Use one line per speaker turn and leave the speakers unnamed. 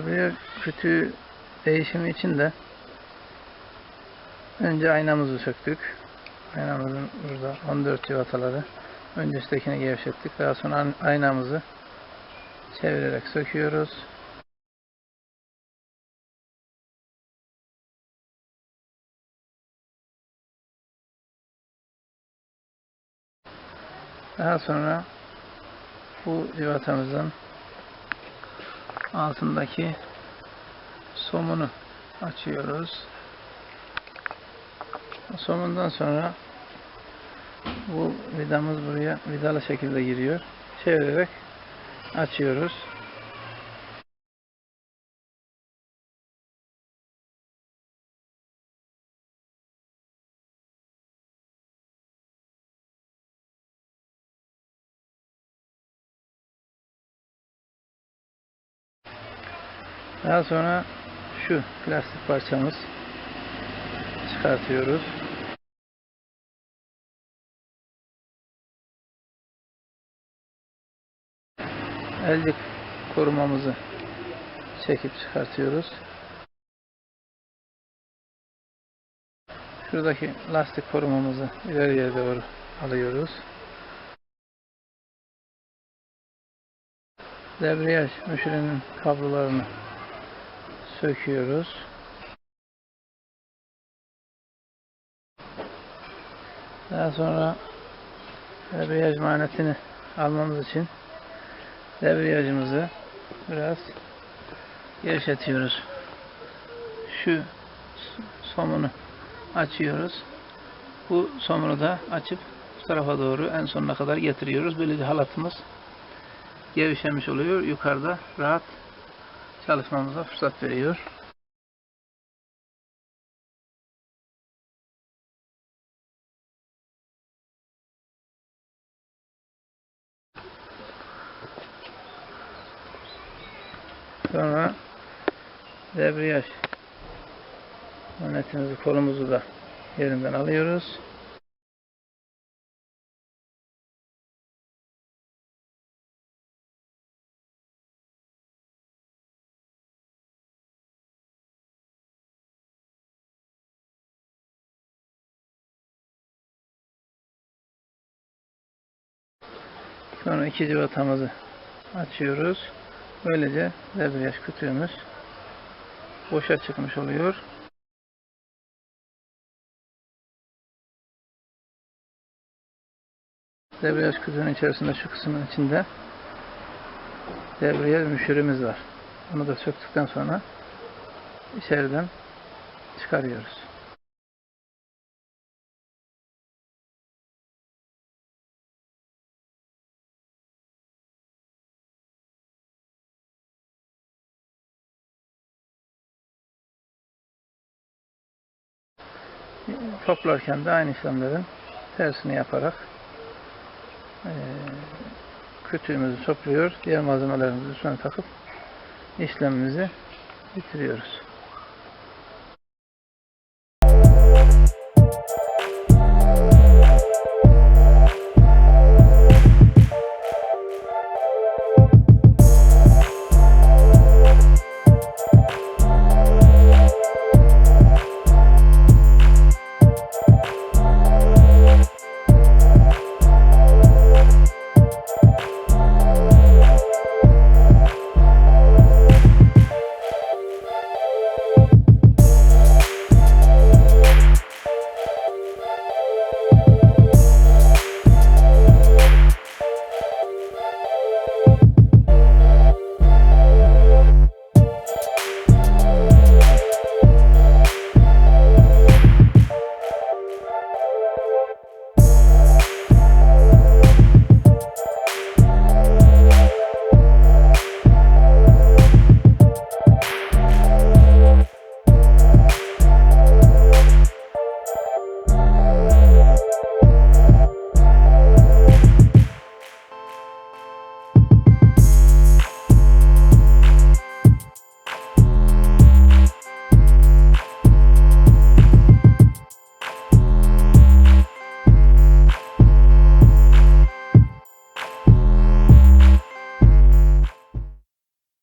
Debriyaj kütüğü değişimi için de önce aynamızı söktük. Aynamızın burada 14 civataları. Önce üsttekini gevşettik. Daha sonra aynamızı çevirerek söküyoruz. Daha sonra bu civatamızın altındaki somunu açıyoruz. Somundan sonra bu vidamız buraya vidalı şekilde giriyor. Çevirerek açıyoruz. Daha sonra şu plastik parçamız çıkartıyoruz. Elcik korumamızı çekip çıkartıyoruz. Şuradaki lastik korumamızı ileriye doğru alıyoruz. Debriyaj müşürünün kablolarını söküyoruz. Daha sonra debriyaj manetini almamız için debriyajımızı biraz gevşetiyoruz. Şu somunu açıyoruz. Bu somunu da açıp bu tarafa doğru en sonuna kadar getiriyoruz. Böylece halatımız gevşemiş oluyor. Yukarıda rahat çalışmamıza fırsat veriyor. Sonra debriyaj manetimizi kolumuzu da yerinden alıyoruz. Sonra iki civatamızı açıyoruz. Böylece debriyaj kütüğümüz boşa çıkmış oluyor. Debriyaj kütüğünün içerisinde şu kısmın içinde debriyaj müşürümüz var. Onu da söktükten sonra içeriden çıkarıyoruz. Toplarken de aynı işlemlerin tersini yaparak eee kütüğümüzü topluyor, diğer malzemelerimizi üstüne takıp işlemimizi bitiriyoruz.